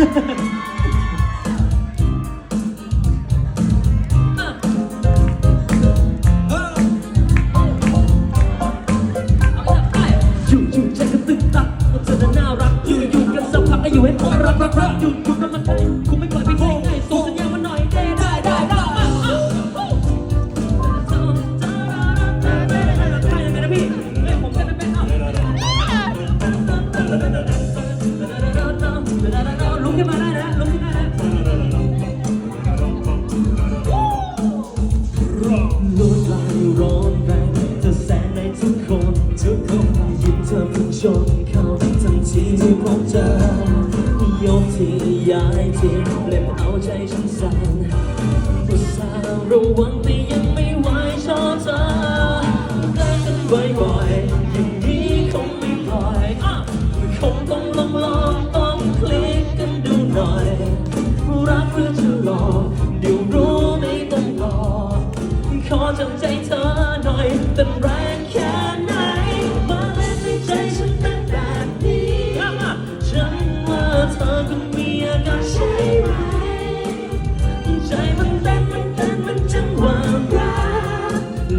อยู่อยู่ใจก็ตึกตักว่าเธอน่ะน่ารัก อยู่อยู่กันสักพักก็อยู่ให้รักรักรักอยู่อยู่กันมาไกลกูไม่ปล่อยไปง่ายง่ายส่งสัญญาณมาหน่อยได้ได้ได้ได้อะอะใช่ยังไงนะพี่เฮ้ยผมเต้นไม่เป็นอะลุก ชนเข้าทันทีที่พบเจอยกที่ย้ายที่เล่มเอาใจฉันสั่นอุตส่าห์ระวังแต่ยังไม่ไหวชอบเธอใกล้กันบ่อยๆอย่างนี้คงไม่ปล่อยอะคงต้องลองลองต้องคลิกกันดูหน่อยรักเพื่อ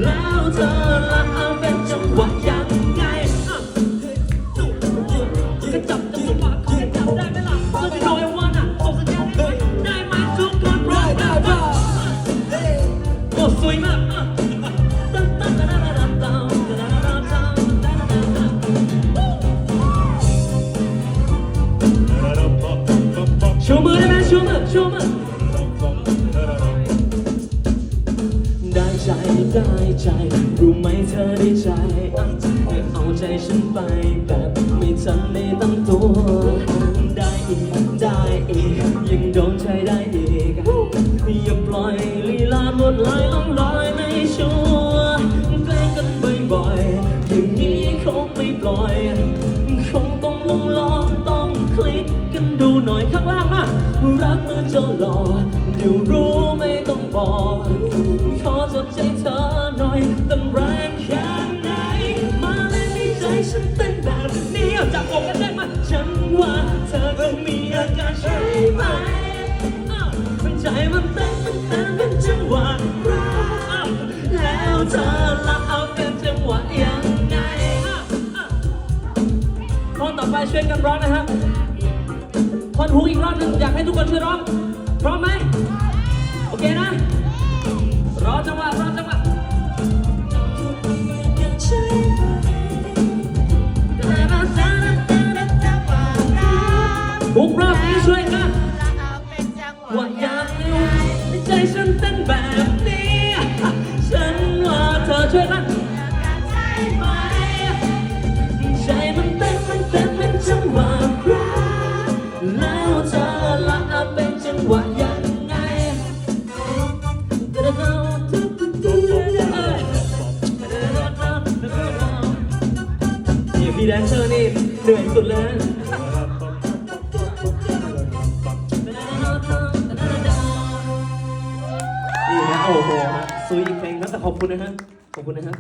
แล้วเธอละเเป็นจังหวะยังไงอะจับจังหวะเขาจับได้ไหมล่ะก็จะโดยวันอะส่งได้ไหมทุกคนรักได้ป่ะโอ้สวยมากอะตั้งตั้งกระดาษดมือชูมืมือ ได้ใจ รู้ไหมเธอได้ใจอะเอาใจฉันไปแบบไม่ทันได้ตั้งตัว ได้อีกได้อีกยังโดนใจได้อีกอย่าปล่อยลีลาหมดลอยล่องลอยไม่ชัวร์แกล้งกันบ่อยๆอย่างนี้คงไม่ปล่อยคงต้องลองลองต้องคลิกกันดูหน่อยข้างล่างรักเมื่อจะหล่อเดี๋ยวรู้ไม่ต้องบอกขอจดใจเธอ มันเต้นมันเต้นเป็นจังหวะรักแล้วเธอละเอาเป็นจังหวะยังไงอ้าวอ้าวท่อนต่อไปช่วยกันร้องนะครับท่อนฮุกอีกรอบหนึ่งอยากให้ทุกคนช่วยร้อง พร้อมไหมโอเคนะ นี่พี่แดนเซอร์นี่เหนื่อยสุดเลยนะนี่นะโอ้โหฮะซุยอีกเพลงนะแต่ขอบคุณนะฮะขอบคุณนะฮะ